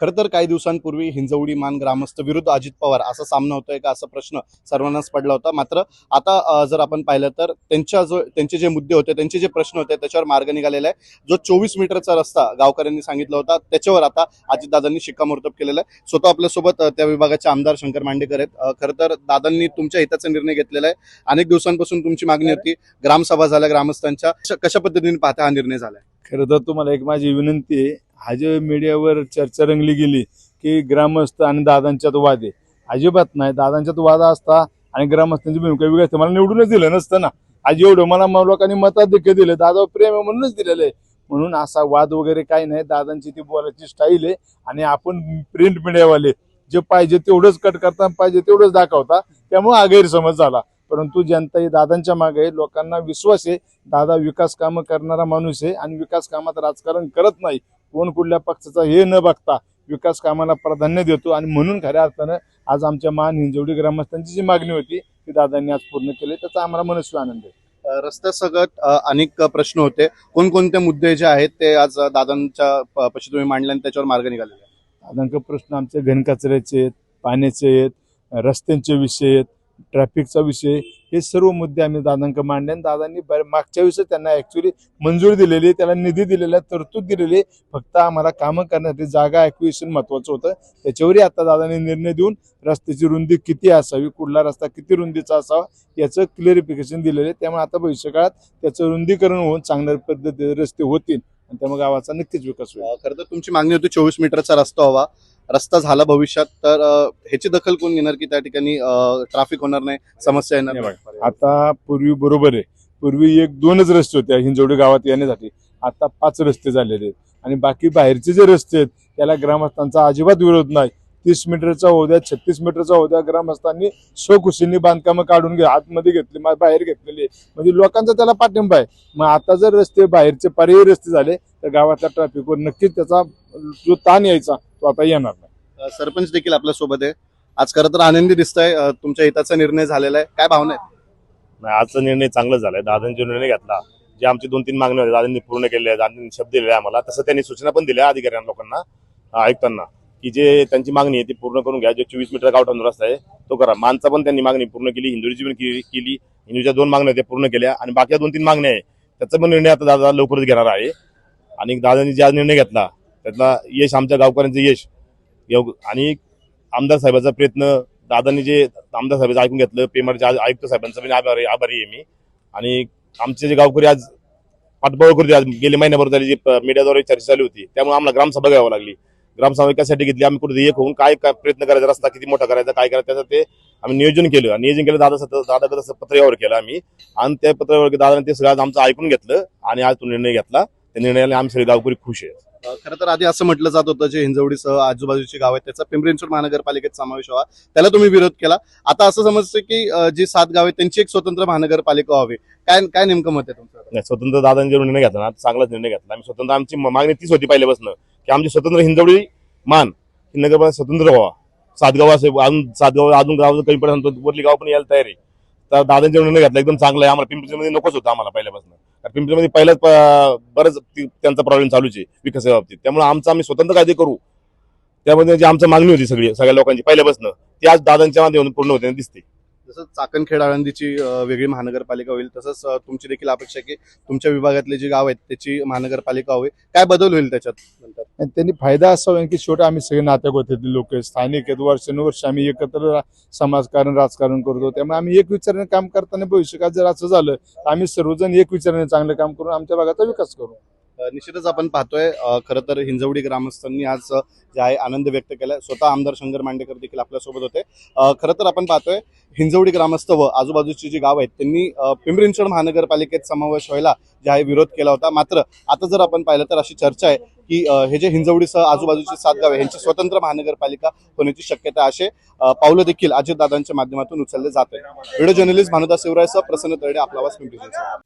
खरं तर काही दिवसांपूर्वी हिंजवडी मान ग्रामस्थ विरुद्ध अजित पवार असा सामना होतोय का असा प्रश्न सर्वांनाच पडला होता. मात्र आता जर आपण पाहिलं तर त्यांच्या जो त्यांचे जे मुद्दे होते त्यांचे जे प्रश्न होते त्याच्यावर मार्ग निघालेला आहे. जो चोवीस मीटरचा रस्ता गावकऱ्यांनी सांगितला होता त्याच्यावर आता अजितदादांनी शिक्कामोर्तब केलेला आहे. स्वतः आपल्यासोबत त्या विभागाचे आमदार शंकर मांडेकर आहेत खरं तर दादांनी तुमच्या हिताचा निर्णय घेतलेला आहे. अनेक दिवसांपासून तुमची मागणी होती ग्रामसभा झाल्या ग्रामस्थांच्या. कशा- पद्धतीने पाहता हा निर्णय झालाय खरं तर तुम्हाला एक माझी विनंती आहे जे मीडियावर चर्चा रंगली गेली की ग्रामस्थ आणि दादांच्यात वाद आहे. अजिबात नाही. दादांच्यात वाद असता आणि ग्रामस्थांची भूमिका वेगळी असते. मला निवडूनच दिलं नसतं ना. आज एवढं मला लोकांनी मताधिक्य दिलं. दादा प्रेम आहे म्हणूनच दिलेलं आहे. म्हणून असा वाद वगैरे काही नाही. दादांची ती बोलायची स्टाईल आहे. आणि आपण प्रिंट मीडियावाले जे पाहिजे तेवढंच कट करता पाहिजे तेवढंच दाखवता. त्यामुळे हा गैरसमज झाला. परंतु जनता ही दादांच्या मागे आहे. लोकांना विश्वास आहे. दादा विकास कामं करणारा माणूस आहे. आणि विकास कामात राजकारण करत नाही. कोण कुठल्या पक्षाचा हे न बघता विकास कामाला प्राधान्य देतो. आणि म्हणून खऱ्या अर्थानं आज आमच्या मान हिंजवडी ग्रामस्थांची जी मागणी होती ती दादांनी आज पूर्ण केली. त्याचा आम्हाला मनस्वी आनंद आहे. रस्त्यासकट अनेक प्रश्न होते. कोणकोणते मुद्दे जे आहेत ते आज दादांच्या प- पशी तुम्ही मांडले आणि त्याच्यावर मार्ग निघालेले. दादांक प्रश्न आमचे घनकचऱ्याचे आहेत पाण्याचे आहेत रस्त्यांचे विषय आहेत ट्रॅफिकचा विषय हे सर्व मुद्दे आम्ही दादांक मांडले आणि दादांनी मागच्या वेळेस त्यांना ऍक्च्युली मंजुरी दिलेली आहे, त्याला निधी दिलेला आहे, तरतूद दिलेली आहे. फक्त आम्हाला कामं करण्यासाठी जागा ॲक्विशन महत्वाचं होतं. त्याच्यावरही आता दादांनी निर्णय देऊन रस्त्याची रुंदी किती असावी कुठला रस्ता किती रुंदीचा असावा याचं क्लिअरिफिकेशन दिलेलं आहे. त्यामुळे आता भविष्यकाळात त्याचं रुंदीकरण होऊन चांगल्या पद्धतीने रस्ते होतील आणि त्यामुळे गावाचा नक्कीच विकास होईल. खरं तर तुमची मागणी होती चोवीस मीटरचा रस्ता हवा. रस्ता झाला भविष्यात तर ह्याची दखल कोण घेणार की त्या ठिकाणी ट्रॅफिक होणार नाही समस्या येणार नाही आता पूर्वी बरोबर आहे. पूर्वी एक दोनच रस्ते होते हिंजवडी गावात येण्यासाठी. आता पाच रस्ते झालेले आहेत. आणि बाकी बाहेरचे जे रस्ते आहेत त्याला ग्रामस्थांचा अजिबात विरोध नाही. तीस मीटरचा होऊ द्या छत्तीस मीटरचा होऊ द्या ग्रामस्थांनी स्वखुशीने बांधकामं काढून घे आतमध्ये घेतली बाहेर घेतलेली. म्हणजे लोकांचा त्याला पाठिंबा आहे. मग आता जर रस्ते बाहेरचे पर्यायी रस्ते झाले तर गावातल्या ट्रॅफिकवर नक्कीच त्याचा जो ताण यायचा तो आता येणार नाही. सरपंच देखील आपल्यासोबत आहे. आज खरं तर आनंदी दिसतंय. अ, तुमच्या हिताचा निर्णय झालेला आहे. काय भावना आहे नाही आजचा निर्णय चांगला झालाय. दादांनी जो निर्णय घेतला जे आमची दोन तीन मागण्या होत्या दादांनी पूर्ण केल्या दादांनी शब्द दिले आम्हाला. तसं त्यांनी सूचना पण दिल्या अधिकाऱ्यांना लोकांना अं, आयुक्तांना की जे त्यांची मागणी आहे ती पूर्ण करून घ्या. जो चोवीस मीटर गावठाण रस्ता आहे तो करा. मानचा पण त्यांनी मागणी पूर्ण केली हिंदुरीची पण केली केली. हिंदूच्या दोन मागण्या त्या पूर्ण केल्या. आणि बाकी दोन तीन मागण्या आहे त्याचा पण निर्णय आता दादा लवकरच घेणार आहे. आणि दादांनी जे आज निर्णय घेतला त्यातला यश आमच्या गावकऱ्यांचं यश. योग- आणि आमदार साहेबाचा प्रयत्न दादांनी जे आमदार साहेबांचं ऐकून घेतलं पेमरचे आज आयुक्त साहेबांचं पण आभारी आभारी आहे मी. आणि आमचे जे गावकरी आज पाठबळ करते आज गेले महिन्याभर झाली जी मीडियाद्वारे चर्चा चालू होती त्यामुळे आम्हाला ग्रामसभा घ्यावी लागली. ग्रामसभा कशासाठी घेतली आम्ही कुठे एक होऊन काय काय प्रयत्न करायचा रस्ता किती मोठा करायचा काय करायचं त्याचं ते आम्ही नियोजन केलं. आणि नियोजन केलं दादा सतत दादा कसं पत्रव्यवहार केला आम्ही. आणि त्या पत्रव्यवहार दादाने ते सगळं आमचं ऐकून घेतलं आणि आज तो निर्णय घेतला. त्या निर्णयाने आम्ही सगळे गावकरी खुश आहे अ, खरं तर आधी असं म्हटलं जात होतं जे हिंजवडीसह आजूबाजूची गाव आहेत त्याचा पिंपरी चिंचवड महानगरपालिकेत समावेश व्हावा. त्याला तुम्ही विरोध केला. आता असं समजतं की जी सात गाव आहेत त्यांची एक स्वतंत्र महानगरपालिका व्हावी. काय काय नेमकं मत आहे तुमचं? नाही स्वतंत्र दादांनी जो निर्णय घेतला ना चांगलाच निर्णय घेतला. आम्ही स्वतंत्र आमची मागणी तीच होती पहिल्यापासून की आमची स्वतंत्र हिंदवडी मान ही नगर स्वतंत्र व्हावा. सात गाव असे अजून सात गाव अजून गाव कमी पडत वरली गाव पण यायला तयार आहे. तर दादांचा निर्णय घेतला एकदम चांगला आहे. आम्हाला पिंपरीमध्ये नकोच होतं आम्हाला पहिल्यापासून. पिंपरीमध्ये पहिल्याच बरंच त्यांचा प्रॉब्लेम चालूच आहे विकासाच्या बाबतीत. त्यामुळे आमचं आम्ही स्वतंत्र कायदे करू. त्यामध्ये जी आमची मागणी होती सगळी सगळ्या लोकांची पहिल्यापासून ती आज दादांच्या माध्यमातून पूर्ण होते दिसते. जसं चाकणखेड आळंदीची वेगळी महानगरपालिका होईल तसंच तुमची देखील अपेक्षा की तुमच्या विभागातले जे गाव आहेत त्याची महानगरपालिका होईल काय बदल होईल त्याच्यात नंतर? त्यांनी फायदा असा होईल की शेवटी आम्ही सगळे नात्यात होते लोक स्थानिक आहेत. वर्षानुवर्ष आम्ही एकत्र समाजकारण राजकारण करतो. त्यामुळे आम्ही एक विचाराने काम करताना भविष्यकाळात जर असं झालं तर आम्ही सर्वजण एक विचाराने चांगलं काम करून आमच्या भागाचा विकास करू. निश्चितच आपण पाहतोय खरं तर हिंजवडी ग्रामस्थांनी आज जे आहे आनंद व्यक्त केलाय. स्वतः आमदार शंकर मांडेकर देखील आपल्यासोबत होते. खरं तर आपण पाहतोय हिंजवडी ग्रामस्थ व आजूबाजूची जी गाव आहेत त्यांनी अ, पिंपरी चिंचवड महानगरपालिकेत समावेश व्हायला जे आहे विरोध केला होता. मात्र आता जर आपण पाहिलं तर अशी चर्चा आहे की हे जे हिंजवडीसह आजूबाजूची सात गाव आहे यांची स्वतंत्र महानगरपालिका होण्याची शक्यता असे पावलं देखील अजितदादांच्या माध्यमातून उचलले जात आहे व्हिडिओ जर्नलिस्ट भानुदास शिवरायसह प्रसन्न तरडे आपला आवाज पिंपरी चिंचवड.